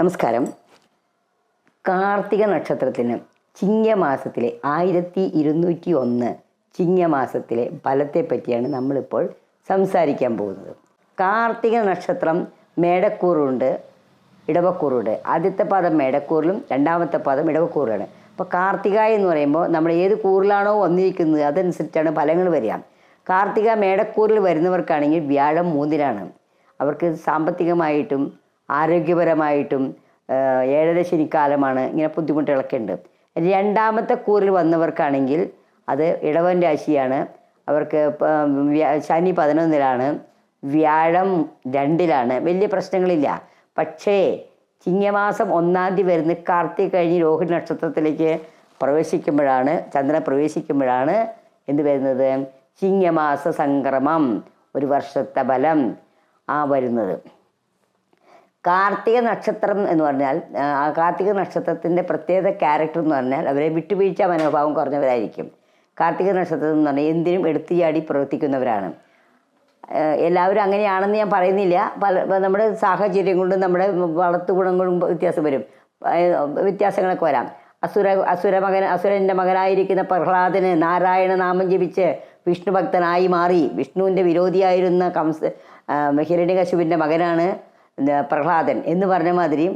നമസ്കാരം. കാർത്തിക നക്ഷത്രത്തിന് ചിങ്ങമാസത്തിലെ ആയിരത്തി ഇരുന്നൂറ്റി ഒന്ന് ചിങ്ങമാസത്തിലെ ഫലത്തെ പറ്റിയാണ് നമ്മളിപ്പോൾ സംസാരിക്കാൻ പോകുന്നത്. കാർത്തിക നക്ഷത്രം മേടക്കൂറുണ്ട് ഇടവക്കൂറുണ്ട്. ആദ്യത്തെ പാദം മേടക്കൂറിലും രണ്ടാമത്തെ പാദം ഇടവക്കൂറിലാണ് അപ്പോൾ കാർത്തിക എന്ന് പറയുമ്പോൾ നമ്മൾ ഏത് കൂറിലാണോ വന്നിരിക്കുന്നത് അതനുസരിച്ചാണ് ഫലങ്ങൾ വരിക. കാർത്തിക മേടക്കൂറിൽ വരുന്നവർക്കാണെങ്കിൽ വ്യാഴം മൂന്നിലാണ്. അവർക്ക് സാമ്പത്തികമായിട്ടും ആരോഗ്യപരമായിട്ടും ഏഴരശനിക്കാലമാണ് ഏഴര ശനിക്കാലമാണ് ഇങ്ങനെ ബുദ്ധിമുട്ടുകളൊക്കെ ഉണ്ട് രണ്ടാമത്തെ കൂറിൽ വന്നവർക്കാണെങ്കിൽ അത് ഇടവൻ രാശിയാണ്. അവർക്ക് ശനി പതിനൊന്നിലാണ് വ്യാഴം രണ്ടിലാണ്. വലിയ പ്രശ്നങ്ങളില്ല. പക്ഷേ ചിങ്ങമാസം ഒന്നാം തീയതി വരുന്ന കാർത്തിക കഴിഞ്ഞ് രോഹിണി നക്ഷത്രത്തിലേക്ക് പ്രവേശിക്കുമ്പോഴാണ് ചന്ദ്രൻ പ്രവേശിക്കുമ്പോഴാണ് എന്ത് വരുന്നത്? ചിങ്ങമാസ സംക്രമം ഒരു വർഷത്തെ ബലം ആ വരുന്നത്. കാർത്തിക നക്ഷത്രം എന്ന് പറഞ്ഞാൽ കാർത്തിക നക്ഷത്രത്തിന്റെ പ്രത്യേക ക്യാരക്ടർ എന്ന് പറഞ്ഞാൽ അവരെ വിട്ടുവീഴ്ച മനോഭാവം കുറഞ്ഞവരായിരിക്കും. കാർത്തിക നക്ഷത്രം എന്ന് പറഞ്ഞാൽ എന്തിനും എടുത്തു ചാടി പ്രവർത്തിക്കുന്നവരാണ് എല്ലാവരും അങ്ങനെയാണെന്ന് ഞാൻ പറയുന്നില്ല. പല നമ്മുടെ സാഹചര്യം കൊണ്ടും നമ്മുടെ വളർത്തു ഗുണങ്ങളും വ്യത്യാസം വരും. വ്യത്യാസങ്ങളൊക്കെ വരാം. അസുര അസുര മകൻ അസുരന്റെ മകനായിരിക്കുന്ന പ്രഹ്ലാദന് നാരായണ നാമം ജപിച്ച് വിഷ്ണു ഭക്തനായി മാറി. വിഷ്ണുവിന്റെ വിരോധിയായിരുന്ന കംസ ഹിരണ്യകശുവിന്റെ മകനാണ്. പ്രഹ്ലാദൻ എന്ന് പറഞ്ഞ മാതിരി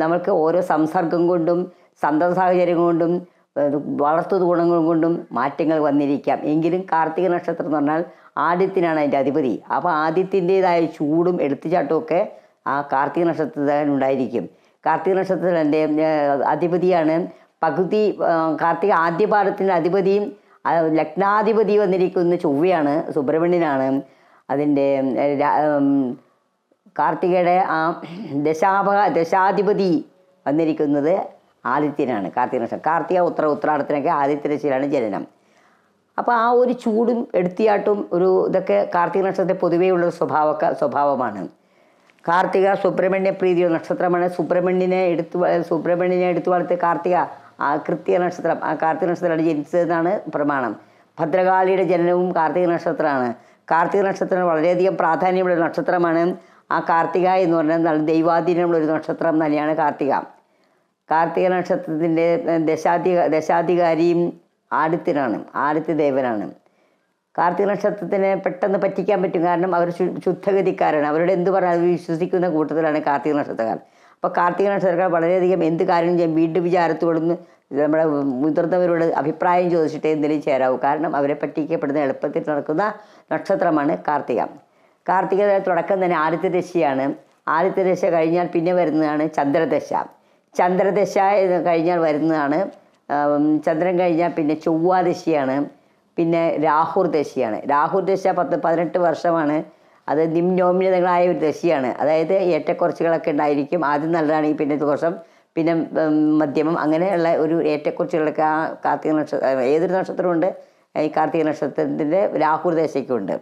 നമ്മൾക്ക് ഓരോ സംസർഗം കൊണ്ടും സന്തത സാഹചര്യം കൊണ്ടും വളർത്തു ഗുണങ്ങൾ കൊണ്ടും മാറ്റങ്ങൾ വന്നിരിക്കാം. എങ്കിലും കാർത്തിക നക്ഷത്രം എന്ന് പറഞ്ഞാൽ ആദ്യത്തിനാണ് അതിന്റെ അധിപതി. അപ്പോൾ ആദ്യത്തിന്റെതായ ചൂടും എടുത്തുചാട്ടവും ഒക്കെ ആ കാർത്തിക നക്ഷത്രത്തിൽ ഉണ്ടായിരിക്കും. കാർത്തിക നക്ഷത്രത്തിന്റെ അധിപതിയാണ് പകുതി കാർത്തിക കാർത്തിക ആദ്യപാദത്തിന്റെ അധിപതിയും ലഗ്നാധിപതി വന്നിരിക്കുന്ന ചൊവ്വയാണ് സുബ്രഹ്മണ്യനാണ് അതിന്റെ കാർത്തികയുടെ ആ ദശാപ ദശാധിപതി വന്നിരിക്കുന്നത് ആദിത്യനാണ്. കാർത്തിക നക്ഷത്രം കാർത്തിക ഉത്തര ഉത്രാടത്തിനൊക്കെ ആദിത്യ ദശയിലാണ് ജനനം. അപ്പോൾ ആ ഒരു ചൂടും എടുത്തിയാട്ടും ഒരു ഇതൊക്കെ കാർത്തിക നക്ഷത്രത്തെ പൊതുവേ ഉള്ള സ്വഭാവ സ്വഭാവമാണ്. കാർത്തിക സുബ്രഹ്മണ്യ പ്രീതിയുള്ള നക്ഷത്രമാണ്. സുബ്രഹ്മണ്യനെ എടുത്തു സുബ്രഹ്മണ്യനെ എടുത്തു വളർത്തിയ കാർത്തിക ആ കൃത്യ നക്ഷത്രം ആ കാർത്തിക നക്ഷത്രമാണ് ജനിച്ചതെന്നാണ് പ്രമാണം. ഭദ്രകാളിയുടെ ജനനവും കാർത്തിക നക്ഷത്രമാണ് കാർത്തിക നക്ഷത്രം വളരെയധികം പ്രാധാന്യമുള്ള നക്ഷത്രമാണ്. ആ കാർത്തിക എന്ന് പറഞ്ഞാൽ ദൈവാധീനമുള്ള ഒരു നക്ഷത്രം തന്നെയാണ് കാർത്തിക. കാർത്തിക നക്ഷത്രത്തിന്റെ ദശാധി ദശാധികാരിയും ആദിത്യനാണ് ആദിത്യ ദേവനാണ് കാർത്തിക നക്ഷത്രത്തിനെ പെട്ടെന്ന് പറ്റിക്കാൻ പറ്റും. കാരണം അവർ ശുദ്ധഗതിക്കാരാണ്. അവരുടെ എന്ത് പറഞ്ഞാൽ വിശ്വസിക്കുന്ന കൂട്ടത്തിലാണ് കാർത്തിക നക്ഷത്രക്കാർ. അപ്പോൾ കാർത്തിക നക്ഷത്രക്കാർ വളരെയധികം എന്ത് കാര്യം ചെയ്യാൻ വീണ്ടും വിചാരത്തോടുന്ന് നമ്മുടെ മുതിർന്നവരോട് അഭിപ്രായം ചോദിച്ചിട്ടേ എന്തെങ്കിലും ചേരാവൂ. കാരണം അവരെ പറ്റിക്കപ്പെടുന്ന എളുപ്പത്തിൽ നടക്കുന്ന നക്ഷത്രമാണ് കാർത്തിക. കാർത്തിക തുടക്കം തന്നെ ആദിത്യ ദശയാണ് ആദിത്യ ദശ കഴിഞ്ഞാൽ പിന്നെ വരുന്നതാണ് ചന്ദ്രദശ. ചന്ദ്രദശ കഴിഞ്ഞാൽ വരുന്നതാണ് ചന്ദ്രൻ കഴിഞ്ഞാൽ പിന്നെ ചൊവ്വാദശിയാണ് പിന്നെ രാഹുർ ദശയാണ് രാഹുർ ദശ പത്ത് പതിനെട്ട് വർഷമാണ്. അത് നിംനോമിനതകളായ ഒരു ദശയാണ്. അതായത് ഏറ്റക്കുറച്ചുകളൊക്കെ ഉണ്ടായിരിക്കും. ആദ്യം നല്ലതാണെങ്കിൽ പിന്നെ ദോഷം പിന്നെ മധ്യമം. അങ്ങനെയുള്ള ഒരു ഏറ്റക്കുറച്ചുകളൊക്കെ ആ കാർത്തിക നക്ഷത്രം ഏതൊരു നക്ഷത്രമുണ്ട്? ഈ കാർത്തിക നക്ഷത്രത്തിന്റെ രാഹുർ ദശയ്ക്കുണ്ട്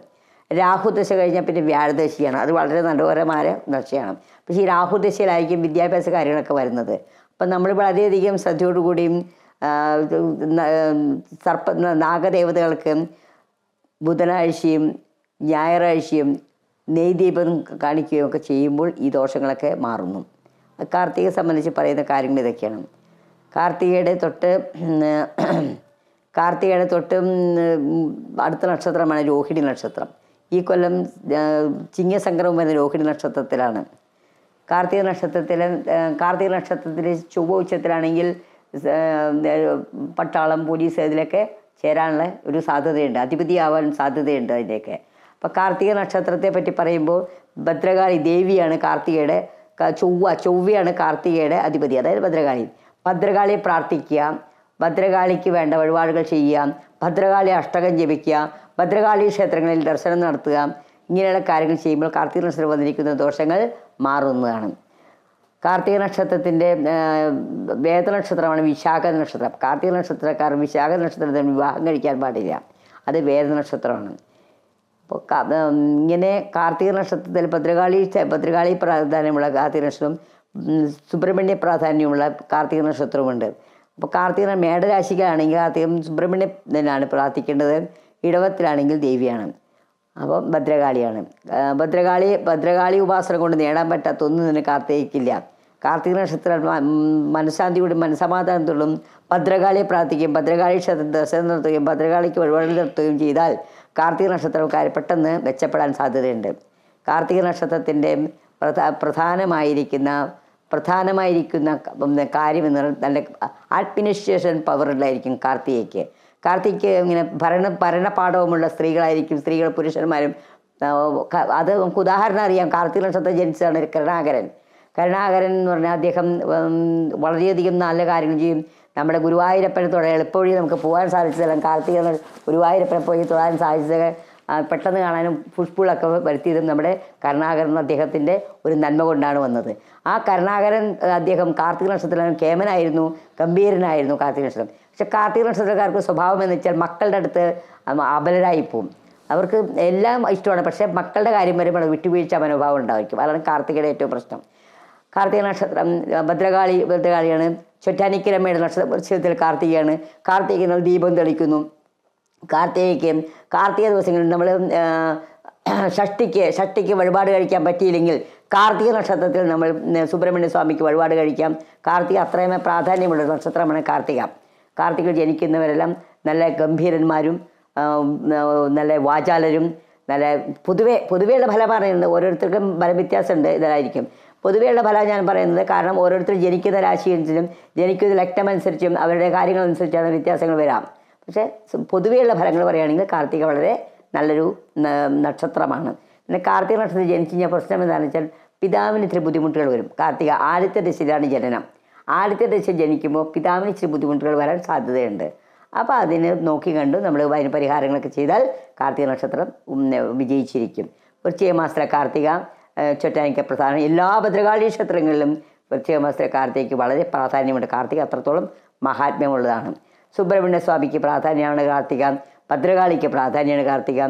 രാഹു ദശ കഴിഞ്ഞാൽ പിന്നെ വ്യാഴദശയാണ്. അത് വളരെ മനോഹരമായ ദശയാണ് പക്ഷേ ഈ രാഹുദശയിലായിരിക്കും വിദ്യാഭ്യാസ കാര്യങ്ങളൊക്കെ വരുന്നത്. അപ്പം നമ്മൾ വളരെയധികം ശ്രദ്ധയോടുകൂടിയും സർപ്പ നാഗദേവതകൾക്ക് ബുധനാഴ്ചയും ഞായറാഴ്ചയും നെയ്ദീപം കാണിക്കുകയും ഒക്കെ ചെയ്യുമ്പോൾ ഈ ദോഷങ്ങളൊക്കെ മാറുന്നു. കാർത്തികയെ സംബന്ധിച്ച് പറയുന്ന കാര്യങ്ങൾ ഇതൊക്കെയാണ്. കാർത്തികയുടെ തൊട്ട് കാർത്തികയുടെ തൊട്ട് അടുത്ത നക്ഷത്രമാണ് രോഹിണി നക്ഷത്രം. ഈ കൊല്ലം ചിങ്ങസംക്രമം വരുന്ന രോഹിണി നക്ഷത്രത്തിലാണ്. കാർത്തിക നക്ഷത്രത്തിലെ കാർത്തിക നക്ഷത്രത്തിൽ ചൊവ്വ ഉച്ചത്തിലാണെങ്കിൽ പട്ടാളം പോലീസ് ഇതിലൊക്കെ ചേരാനുള്ള ഒരു സാധ്യതയുണ്ട്. അധിപതിയാവാൻ സാധ്യതയുണ്ട് അതിന്റെയൊക്കെ. അപ്പോൾ കാർത്തിക നക്ഷത്രത്തെ പറ്റി പറയുമ്പോൾ ഭദ്രകാളി ദേവിയാണ് കാർത്തികയുടെ ചൊവ്വ ചൊവ്വയാണ് കാർത്തികയുടെ അധിപതി. അതായത് ഭദ്രകാളി. ഭദ്രകാളിയെ പ്രാർത്ഥിക്കുക. ഭദ്രകാളിക്ക് വേണ്ട വഴിപാടുകൾ ചെയ്യുക ഭദ്രകാളി അഷ്ടകം ജപിക്കുക ഭദ്രകാളി ക്ഷേത്രങ്ങളിൽ ദർശനം നടത്തുക ഇങ്ങനെയുള്ള കാര്യങ്ങൾ ചെയ്യുമ്പോൾ കാർത്തിക നക്ഷത്രം വന്നിരിക്കുന്ന ദോഷങ്ങൾ മാറുന്നതാണ്. കാർത്തിക നക്ഷത്രത്തിന്റെ വേദ നക്ഷത്രമാണ് വിശാഖ നക്ഷത്രം. കാർത്തിക നക്ഷത്രക്കാർ വിശാഖ നക്ഷത്രത്തിന് വിവാഹം കഴിക്കാൻ പാടില്ല. അത് വേദ നക്ഷത്രമാണ്. അപ്പോൾ ഇങ്ങനെ കാർത്തിക നക്ഷത്രത്തിൽ ഭദ്രകാളി ഭദ്രകാളി പ്രാധാന്യമുള്ള കാർത്തിക നക്ഷത്രം സുബ്രഹ്മണ്യ പ്രാധാന്യമുള്ള കാർത്തിക നക്ഷത്രമുണ്ട് അപ്പോൾ കാർത്തിക മേടരാശിക്കാണെങ്കിൽ കാർത്തികം സുബ്രഹ്മണ്യനാണ് പ്രാർത്ഥിക്കേണ്ടത്. ഇടവത്തിലാണെങ്കിൽ ദേവിയാണ്. അപ്പം ഭദ്രകാളിയാണ്. ഭദ്രകാളി ഭദ്രകാളി ഉപാസന കൊണ്ട് നേടാൻ പറ്റാത്ത ഒന്നും തന്നെ കാർത്തികയ്ക്കില്ല കാർത്തിക നക്ഷത്ര മനഃശാന്തിയോടും മനസമാധാനത്തോടും ഭദ്രകാളിയെ പ്രാർത്ഥിക്കുകയും ഭദ്രകാളി ക്ഷേത്രം ദർശനം നടത്തുകയും ഭദ്രകാളിക്ക് വഴിപാട് നടത്തുകയും ചെയ്താൽ കാർത്തിക നക്ഷത്രക്കാർ പെട്ടെന്ന് മെച്ചപ്പെടാൻ സാധ്യതയുണ്ട്. കാർത്തിക നക്ഷത്രത്തിന്റെ പ്രധാ പ്രധാനമായിരിക്കുന്ന പ്രധാനമായിരിക്കുന്ന കാര്യമെന്ന് പറയുന്നത് നല്ല അഡ്മിനിസ്ട്രേഷൻ പവറിലായിരിക്കും കാർത്തികയ്ക്ക്. കാർത്തിക് ഇങ്ങനെ ഭരണ ഭരണപാഠവുമുള്ള സ്ത്രീകളായിരിക്കും സ്ത്രീകൾ പുരുഷന്മാരും അത് നമുക്ക് ഉദാഹരണം അറിയാം. കാർത്തിക നക്ഷത്രം ജനിച്ചതാണ് കരുണാകരൻ. കരുണാകരൻ എന്ന് പറഞ്ഞാൽ അദ്ദേഹം വളരെയധികം നല്ല കാര്യങ്ങൾ ചെയ്യും. നമ്മുടെ ഗുരുവായൂരപ്പനെ തൊഴ എളുപ്പവഴി നമുക്ക് പോകാൻ സാധിച്ചതെല്ലാം കാർത്തിക ഗുരുവായൂരപ്പനെ പോയി തൊഴാൻ സാധിച്ചത് പെട്ടെന്ന് കാണാനും പുഷ്പുകളൊക്കെ വരുത്തിയതും നമ്മുടെ കരുണാകരൻ അദ്ദേഹത്തിന്റെ ഒരു നന്മ കൊണ്ടാണ് വന്നത്. ആ കരുണാകരൻ അദ്ദേഹം കാർത്തിക നക്ഷത്രത്തിൽ കേമനായിരുന്നു ഗംഭീരനായിരുന്നു കാർത്തിക നക്ഷത്രം. പക്ഷെ കാർത്തിക നക്ഷത്രക്കാർക്ക് സ്വഭാവം എന്ന് വെച്ചാൽ മക്കളുടെ അടുത്ത് അബലരായി പോവും. അവർക്ക് എല്ലാം ഇഷ്ടമാണ് പക്ഷേ മക്കളുടെ കാര്യം വരുമ്പോൾ വിട്ടുവീഴ്ച മനോഭാവം ഉണ്ടായിരിക്കും. അതാണ് കാർത്തികയുടെ ഏറ്റവും പ്രശ്നം. കാർത്തിക നക്ഷത്രം ഭദ്രകാളി ഭദ്രകാളിയാണ്. ചൊറ്റാനിക്കരമ്മയുടെ നക്ഷത്രത്തിൽ കാർത്തികയാണ്. കാർത്തികനാൽ ദീപം തെളിക്കുന്നു. കാർത്തികയ്ക്ക് കാർത്തിക ദിവസങ്ങളിൽ നമ്മൾ ഷഷ്ടിക്ക് ഷഷ്ടിക്ക് വഴിപാട് കഴിക്കാൻ പറ്റിയില്ലെങ്കിൽ കാർത്തിക നക്ഷത്രത്തിൽ നമ്മൾ സുബ്രഹ്മണ്യ സ്വാമിക്ക് വഴിപാട് കഴിക്കാം. കാർത്തിക അത്രയുമേ പ്രാധാന്യമുള്ള നക്ഷത്രമാണ് കാർത്തിക. കാർത്തിക ജനിക്കുന്നവരെല്ലാം നല്ല ഗംഭീരന്മാരും നല്ല വാചാലരും നല്ല പൊതുവെ പൊതുവെയുള്ള ഫലം പറയുന്നത് ഓരോരുത്തർക്കും ഫലവ്യത്യാസമുണ്ട് ഇതായിരിക്കും. പൊതുവെയുള്ള ഫലം ഞാൻ പറയുന്നത് കാരണം ഓരോരുത്തർ ജനിക്കുന്ന രാശി അനുസരിച്ചും ജനിക്കുന്ന ലഗ്നം അനുസരിച്ചും അവരുടെ കാര്യങ്ങൾ അനുസരിച്ചാണ് വ്യത്യാസങ്ങൾ വരാം. പക്ഷേ പൊതുവെയുള്ള ഫലങ്ങൾ പറയുകയാണെങ്കിൽ കാർത്തിക വളരെ നല്ലൊരു നക്ഷത്രമാണ്. പിന്നെ കാർത്തിക നക്ഷത്രത്തിൽ ജനിച്ചു കഴിഞ്ഞാൽ പ്രശ്നം എന്താണെന്ന് വെച്ചാൽ പിതാവിന് ഇത്തിരി ബുദ്ധിമുട്ടുകൾ വരും. കാർത്തിക ആദ്യത്തെ ദശയിലാണ് ജനനം. ആദ്യത്തെ ദശ ജനിക്കുമ്പോൾ പിതാവിന് ഇച്ചിരി ബുദ്ധിമുട്ടുകൾ വരാൻ സാധ്യതയുണ്ട്. അപ്പോൾ അതിന് നോക്കി കണ്ടു നമ്മൾ അതിന് പരിഹാരങ്ങളൊക്കെ ചെയ്താൽ കാർത്തിക നക്ഷത്രം വിജയിച്ചിരിക്കും. മാസത്തിലെ കാർത്തിക ചൊറ്റാനിക്ക പ്രധാനം എല്ലാ ഭദ്രകാളി ക്ഷേത്രങ്ങളിലും മാസത്തിലെ കാർത്തികയ്ക്ക് വളരെ പ്രാധാന്യമുണ്ട്. കാർത്തിക അത്രത്തോളം മഹാത്മ്യമുള്ളതാണ്. സുബ്രഹ്മണ്യ സ്വാമിക്ക് പ്രാധാന്യമാണ് കാർത്തിക. ഭദ്രകാളിക്ക് പ്രാധാന്യമാണ് കാർത്തിക.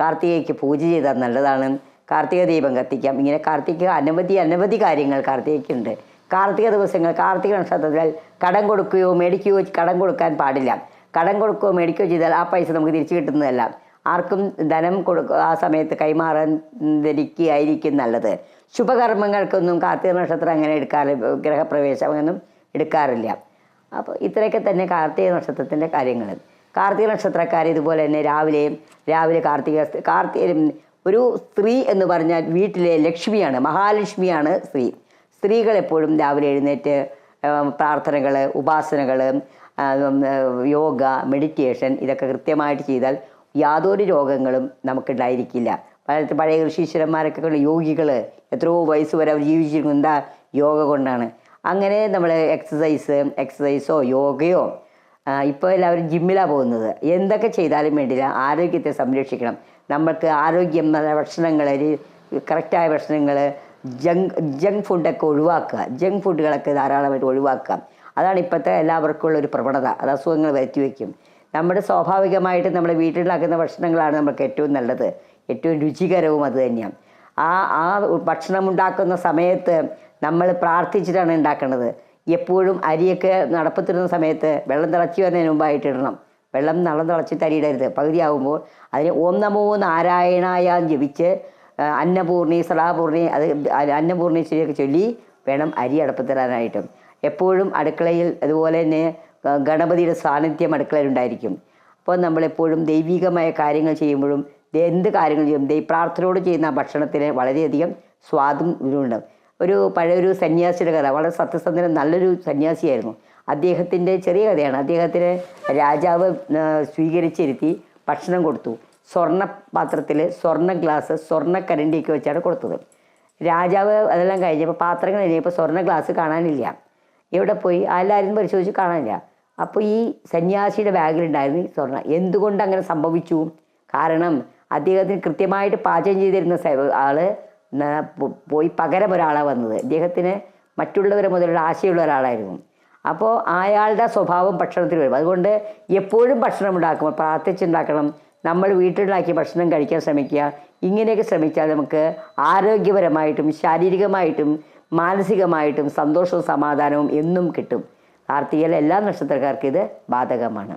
കാർത്തികയ്ക്ക് പൂജ ചെയ്താൽ നല്ലതാണ്. കാർത്തിക ദീപം കത്തിക്കാം. ഇങ്ങനെ കാർത്തിക അനവധി അനവധി കാര്യങ്ങൾ കാർത്തികയ്ക്കുണ്ട്. കാർത്തിക ദിവസങ്ങൾ കാർത്തിക നക്ഷത്രത്തിൽ കടം കൊടുക്കുകയോ മേടിക്കുകയോ കടം കൊടുക്കാൻ പാടില്ല. കടം കൊടുക്കുകയോ മേടിക്കുകയോ ചെയ്താൽ ആ പൈസ നമുക്ക് തിരിച്ചു കിട്ടുന്നതല്ല. ആർക്കും ധനം കൊടുക്കുക ആ സമയത്ത് കൈമാറാൻ ധരിക്കുകയായിരിക്കും നല്ലത്. ശുഭകർമ്മങ്ങൾക്കൊന്നും കാർത്തിക നക്ഷത്രം അങ്ങനെ എടുക്കാറില്ല ഗ്രഹപ്രവേശം അങ്ങനൊന്നും എടുക്കാറില്ല. അപ്പോൾ ഇത്രയൊക്കെ തന്നെ കാർത്തിക നക്ഷത്രത്തിന്റെ കാര്യങ്ങൾ. കാർത്തിക നക്ഷത്രക്കാർ ഇതുപോലെ തന്നെ രാവിലെ രാവിലെ കാർത്തിക കാർത്തിക ഒരു സ്ത്രീ എന്ന് പറഞ്ഞാൽ വീട്ടിലെ ലക്ഷ്മിയാണ് മഹാലക്ഷ്മിയാണ് സ്ത്രീ. സ്ത്രീകൾ എപ്പോഴും രാവിലെ എഴുന്നേറ്റ് പ്രാർത്ഥനകൾ ഉപാസനകൾ യോഗ മെഡിറ്റേഷൻ ഇതൊക്കെ കൃത്യമായിട്ട് ചെയ്താൽ യാതൊരു രോഗങ്ങളും നമുക്കുണ്ടായിരിക്കില്ല. പഴയ പഴയ ഋഷീശ്വരന്മാരൊക്കെ യോഗികൾ എത്രയോ വയസ്സ് വരെ അവർ ജീവിച്ചിരിക്കുന്നത് യോഗ കൊണ്ടാണ്. അങ്ങനെ നമ്മൾ എക്സസൈസ് എക്സസൈസോ യോഗയോ ഇപ്പോൾ എല്ലാവരും ജിമ്മിലാണ് പോകുന്നത്. എന്തൊക്കെ ചെയ്താലും വേണ്ടില്ല ആരോഗ്യത്തെ സംരക്ഷിക്കണം. നമ്മൾക്ക് ആരോഗ്യം ഭക്ഷണങ്ങൾ കറക്റ്റായ ഭക്ഷണങ്ങൾ ജങ്ക് ജങ്ക് ഫുഡൊക്കെ ഒഴിവാക്കുക. ജങ്ക് ഫുഡുകളൊക്കെ ധാരാളമായിട്ട് ഒഴിവാക്കുക. അതാണ് ഇപ്പോഴത്തെ എല്ലാവർക്കും ഉള്ള ഒരു പ്രവണത. അത് അസുഖങ്ങൾ വരുത്തി വയ്ക്കും. നമ്മുടെ സ്വാഭാവികമായിട്ട് നമ്മൾ വീട്ടിലുണ്ടാക്കുന്ന ഭക്ഷണങ്ങളാണ് നമുക്ക് ഏറ്റവും നല്ലത്. ഏറ്റവും രുചികരവും അത് തന്നെയാണ്. ആ ആ ഭക്ഷണം ഉണ്ടാക്കുന്ന സമയത്ത് നമ്മൾ പ്രാർത്ഥിച്ചിട്ടാണ് ഉണ്ടാക്കുന്നത് എപ്പോഴും അരിയൊക്കെ നടപ്പത്തിടുന്ന സമയത്ത് വെള്ളം തിളച്ച് വരുന്നതിന് മുമ്പായിട്ട് ഇടണം. വെള്ളം നളം തിളച്ചിട്ട് അരിയിടരുത് പകുതിയാകുമ്പോൾ അതിന് ഓം നമോ നാരായണായ ജപിച്ച് അന്നപൂർണി സലാപൂർണി അത് അന്നപൂർണീശ്വരിയൊക്കെ ചൊല്ലി വേണം അരി അടപ്പത്തിടാനായിട്ടും. എപ്പോഴും അടുക്കളയിൽ അതുപോലെ തന്നെ ഗണപതിയുടെ സാന്നിധ്യം അടുക്കളയിലുണ്ടായിരിക്കും അപ്പോൾ നമ്മളെപ്പോഴും ദൈവികമായ കാര്യങ്ങൾ ചെയ്യുമ്പോഴും എന്ത് കാര്യങ്ങൾ ചെയ്യും? പ്രാർത്ഥനയോട് ചെയ്യുന്ന ഭക്ഷണത്തിന് വളരെയധികം സ്വാദും ഇതുണ്ട് ഒരു പഴയൊരു സന്യാസിയുടെ കഥ. വളരെ സത്യസന്ധനും നല്ലൊരു സന്യാസിയായിരുന്നു. അദ്ദേഹത്തിന്റെ ചെറിയ കഥയാണ്. അദ്ദേഹത്തിന് രാജാവ് സ്വീകരിച്ചിരുത്തി ഭക്ഷണം കൊടുത്തു. സ്വർണ പാത്രത്തിൽ സ്വർണ ഗ്ലാസ് സ്വർണ കരണ്ടിയൊക്കെ വെച്ചാണ് കൊടുത്തത്. രാജാവ് അതെല്ലാം കഴിഞ്ഞപ്പോൾ പാത്രങ്ങൾ കഴിഞ്ഞപ്പോൾ സ്വർണ ഗ്ലാസ് കാണാനില്ല. എവിടെ പോയി? എല്ലാവരും പരിശോധിച്ച് കാണാനില്ല. അപ്പോൾ ഈ സന്യാസിയുടെ ബാഗിലുണ്ടായിരുന്നു ഈ സ്വർണ എന്തുകൊണ്ട് അങ്ങനെ സംഭവിച്ചു? കാരണം അദ്ദേഹത്തിന് കൃത്യമായിട്ട് പാചകം ചെയ്തിരുന്ന ആൾ പോയി പകരം ഒരാളാണ് വന്നത്. ഇദ്ദേഹത്തിന് മറ്റുള്ളവരെ മുതലുള്ള ആശയമുള്ള ഒരാളായിരുന്നു. അപ്പോൾ അയാളുടെ സ്വഭാവം ഭക്ഷണത്തിൽ വരും. അതുകൊണ്ട് എപ്പോഴും ഭക്ഷണം ഉണ്ടാക്കുമ്പോൾ പ്രാർത്ഥിച്ചുണ്ടാക്കണം നമ്മൾ വീട്ടിലുണ്ടാക്കി ഭക്ഷണം കഴിക്കാൻ ശ്രമിക്കുക. ഇങ്ങനെയൊക്കെ ശ്രമിച്ചാൽ നമുക്ക് ആരോഗ്യപരമായിട്ടും ശാരീരികമായിട്ടും മാനസികമായിട്ടും സന്തോഷവും സമാധാനവും എന്നും കിട്ടും. കാർത്തികയിലെ എല്ലാ നക്ഷത്രക്കാർക്കും ഇത് ബാധകമാണ്.